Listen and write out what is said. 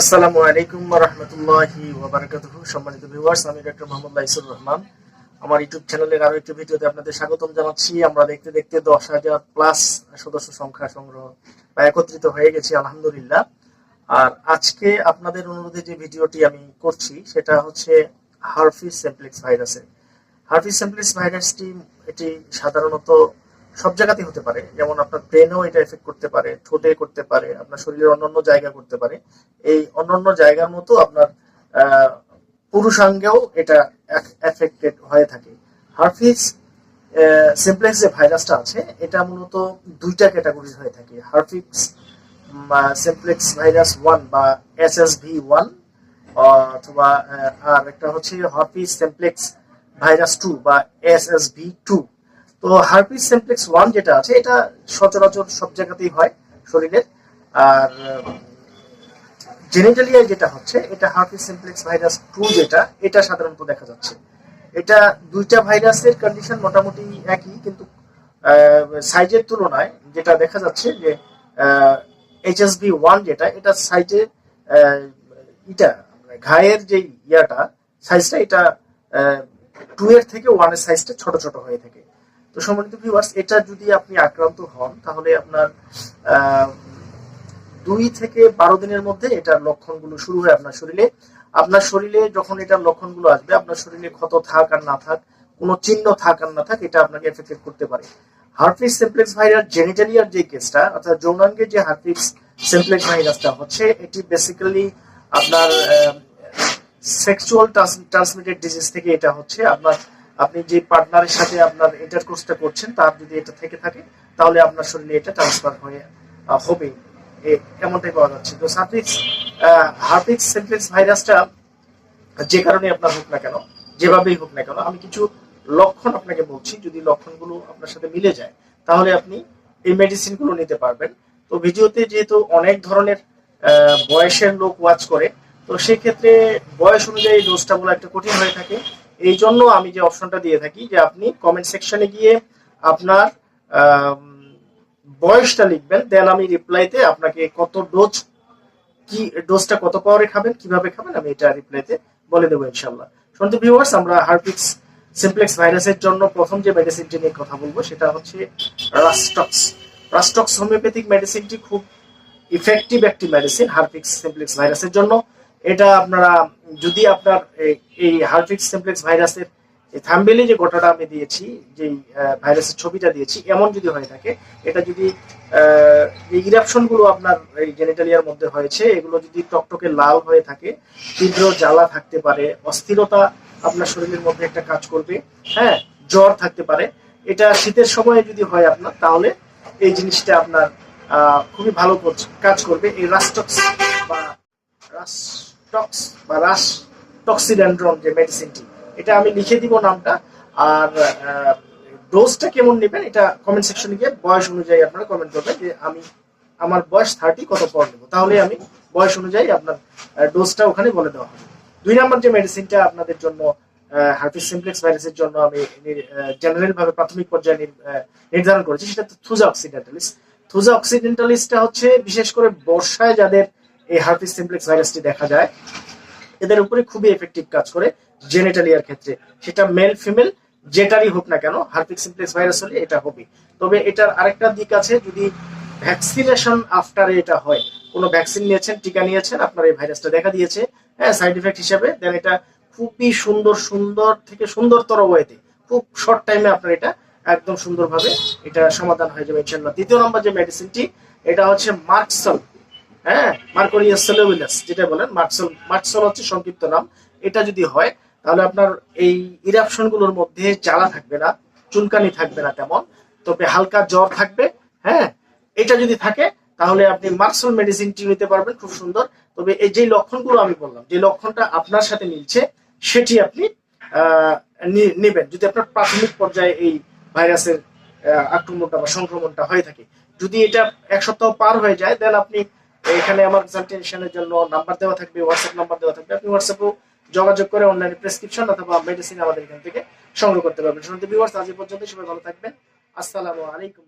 আসসালামু আলাইকুম রহমতুল্লাহি ওবারাকাতুহু সম্মানিত ভিউয়ার্স আমি ডক্টর মোহাম্মদ লাইসুর রহমান। আমার ইউটিউব চ্যানেলের আরও একটি ভিডিওতে আপনাদের স্বাগতম জানাচ্ছি। আমরা দেখতে দেখতে দশ হাজার প্লাস সদস্য সংখ্যা সংগ্রহ বা একত্রিত হয়ে গেছি, আলহামদুলিল্লাহ। আর আজকে আপনাদের অনুরোধে যে ভিডিওটি আমি করছি, সেটা হচ্ছে হারফিস সেমপ্লেক্স ভাইরাসের হারফিস সেমপ্লেক্স ভাইরাসটি এটি সাধারণত সব জায়গাতে হতে পারে। যেমন আপনার ব্রেনেও এটা এফেক্ট করতে পারে ঠোঁটে করতে পারে, আপনার শরীরের অন্যান্য জায়গা করতে পারে। এই অন্যান্য জায়গার মতো আপনার পুরুষাঙ্গেও এটা এফেক্টেড হয়ে থাকে। হারফিস সিমপ্লেক্স যে ভাইরাসটা আছে, এটা মূলত দুইটা ক্যাটাগরি হয়ে থাকে। হারফিক্স সিমপ্লেক্স ভাইরাস ওয়ান বা এস এস ভি ওয়ান অথবা আর একটা হচ্ছে হারফিস সিমপ্লেক্স ভাইরাস টু বা এস এস ভি টু তো হারপিস সিমপ্লেক্স ওয়ান যেটা আছে, এটা সচরাচর সব জায়গাতেই হয় শরীরের। আর জেনিটালিয়া যেটা হচ্ছে, এটা হারপিস সিমপ্লেক্স ভাইরাস টু যেটা, এটা সাধারণত দেখা যাচ্ছে। এটা দুইটা ভাইরাসের কন্ডিশন মোটামুটি একই, কিন্তু সাইজের তুলনায় যেটা দেখা যাচ্ছে যে এইচএসবি ওয়ান যেটা, এটা সাইজে এটা ঘায়ের যে ইয়াটা সাইজটা এটা টু এর থেকে ওয়ানের সাইজটা ছোট ছোট হয়ে থাকে। তো সম্মানিত ভিউয়ার্স এটা যদি আপনি আক্রান্ত হন, তাহলে আপনার দুই থেকে বারো দিনের মধ্যে এটার লক্ষণগুলো শুরু হয় আপনার শরীরে। আপনার শরীরে যখন এটার লক্ষণগুলো আসবে, আপনার শরীরে ক্ষত থাক আর না থাক, কোনো চিহ্ন থাক আর না থাক, এটা আপনাকে এফেক্টেড করতে পারে। হার্পিস সিমপ্লেক্স ভাইরাস, জেনিটালিয়ার যে কেসটা, অর্থাৎ যৌনাঙ্গের যে হার্পিস সিমপ্লেক্স ভাইরাসটা হচ্ছে, এটি বেসিক্যালি আপনার সেক্সুয়াল ট্রান্সমিটেড ডিজিজ থেকে এটা হচ্ছে আপনার আপনি যে পার্টনারের সাথে আপনার ইন্টারকোর্সটা করছেন, তার যদি এটা থেকে থাকে, তাহলে আপনার শরীরে এটা ট্রান্সফার হয়ে হবে এমনটাই পাওয়া যাচ্ছে। তো সার্ফিক্স হার্পিক্স সিমপ্লেক্স ভাইরাসটা যে কারণে আপনার হোক না কেন, যেভাবেই হোক না কেন, আমি কিছু লক্ষণ আপনাকে বলছি, যদি লক্ষণগুলো আপনার সাথে মিলে যায়, তাহলে আপনি এই মেডিসিনগুলো নিতে পারবেন। তো ভিডিওতে যেহেতু অনেক ধরনের বয়সের লোক ওয়াচ করে, তো সেক্ষেত্রে বয়স অনুযায়ী ডোজটা বলা একটা কঠিন হয়ে থাকে। এই জন্য আমি যে অপশনটা দিয়ে থাকি যে আপনি কমেন্ট সেকশনে গিয়ে আপনার বয়সটা লিখবেন দেন আমি রিপ্লাইতে আপনাকে কত ডোজ কি ডোজটা কত পাওয়ারে খাবেন, কীভাবে খাবেন, আমি এটা রিপ্লাইতে বলে দেবো ইনশাল্লাহ। শুনতে ভিউয়ার্স আমরা হার্পিক্স সিমপ্লেক্স ভাইরাসের জন্য প্রথম যে মেডিসিনটি নিয়ে কথা বলব, সেটা হচ্ছে রাস্টক্স রাস্টক্স হোমিওপ্যাথিক মেডিসিনটি খুব ইফেক্টিভ একটি মেডিসিন হার্পিক্স সিমপ্লেক্স ভাইরাসের জন্য। এটা আপনারা যদি আপনার এই- হার্পিক্স সিমপ্লেক্স ভাইরাসের থাম্বেলে যে গোটাটা আমি দিয়েছি যে ভাইরাসের ছবিটা দিয়েছি, এমন যদি হয়ে থাকে, এটা যদি যে ইরাপশনগুলো আপনার এই জেনিটালিয়ার মধ্যে হয়েছে, এগুলো যদি টকটকে লাল হয়ে থাকে, তীব্র জ্বালা থাকতে পারে, অস্থিরতা আপনার শরীরের মধ্যে একটা কাজ করবে হ্যাঁ জ্বর থাকতে পারে, এটা শীতের সময়ে যদি হয় আপনার, তাহলে এই জিনিসটা আপনার খুবই ভালো কাজ করবে, এই রাস্টক্স বা রাস্টক্স বা রাস টক্সিডেন্ড্রন যে মেডিসিনটি এটা আমি লিখে দিব নামটা। আর ডোজটা কেমন নেবেন, এটা কমেন্ট সেকশনে গিয়ে বয়স অনুযায়ী আপনারা কমেন্ট করবেন যে আমি, আমার বয়স থার্টি কত পর নেব। তাহলে আমি বয়স অনুযায়ী আপনার ডোজটা ওখানে বলে দেওয়া হবে। দুই নম্বর যে মেডিসিনটা আপনাদের জন্য হার্পিস সিমপ্লেক্স ভাইরাসের জন্য আমি জেনারেল ভাবে প্রাথমিক পর্যায়ে নির্ধারণ করেছি, সেটা থুজা অক্সিডেন্টালিস থুজা অক্সিডেন্টালিসটা হচ্ছে, বিশেষ করে বর্ষায় যাদের এই হার্পিস সিমপ্লেক্স ভাইরাসটি দেখা যায়। এদের উপরে খুবই এফেক্টিভ কাজ করে জেনেটালিয়ার ক্ষেত্রে। সেটা মেল ফিমেল যেটারই হোক না কেন হার্পিক সিমপ্লেক্স ভাইরাস হলে এটা হবে। তবে এটার আরেকটা দিক আছে, যদি ভ্যাকসিনেশন আফটারে এটা হয়, কোনো ভ্যাকসিন নিয়েছেন, টিকা নিয়েছেন, আপনার এই ভাইরাসটা দেখা দিয়েছে হ্যাঁ সাইড এফেক্ট হিসেবে দেন এটা খুবই সুন্দর সুন্দর থেকে সুন্দরতর ওয়েতে, খুব শর্ট টাইমে আপনার এটা একদম সুন্দরভাবে এটা সমাধান হয়ে যাবে ইনশাল্লাহ দ্বিতীয় নম্বর যে মেডিসিনটি এটা হচ্ছে মার্কসল হ্যাঁ মার্কোরিয়াস সেলোভিলাস, যেটা বলেন মার্কসল মার্কসল হচ্ছে সংক্ষিপ্ত নাম। এটা যদি হয়, তাহলে আপনার এই ইরাপশনগুলোর মধ্যে জ্বালা থাকবে না, চুলকানি থাকবে না তেমন, তবে হালকা জ্বর থাকবে হ্যাঁ? এটা যদি থাকে, তাহলে আপনি মার্কসল মেডিসিনটি নিতে পারবেন, খুব সুন্দর। তবে এই যে লক্ষণগুলো আমি বললাম, যে লক্ষণটা আপনার সাথে মিলছে, সেটি আপনি নেবেন। যদি আপনার প্রাথমিক পর্যায়ে এই ভাইরাসের আক্রমণটা বা সংক্রমণটা হয়ে থাকে। যদি এটা এক সপ্তাহ পার হয়ে যায় দেন আপনি এখানে আমার কনসালটেশনের জন্য নাম্বার দেওয়া থাকবে হোয়াটসঅ্যাপ নাম্বার দেওয়া থাকবে। আপনি হোয়াটসঅ্যাপেও যোগাযোগ করে অনলাইনে প্রেসক্রিপশন অথবা মেডিসিন আমাদের এখান থেকে সংগ্রহ করতে পারবেন। শুনতে ভিউয়ার্স আজ পর্যন্ত সবাই ভালো থাকবেন। আসসালামু আলাইকুম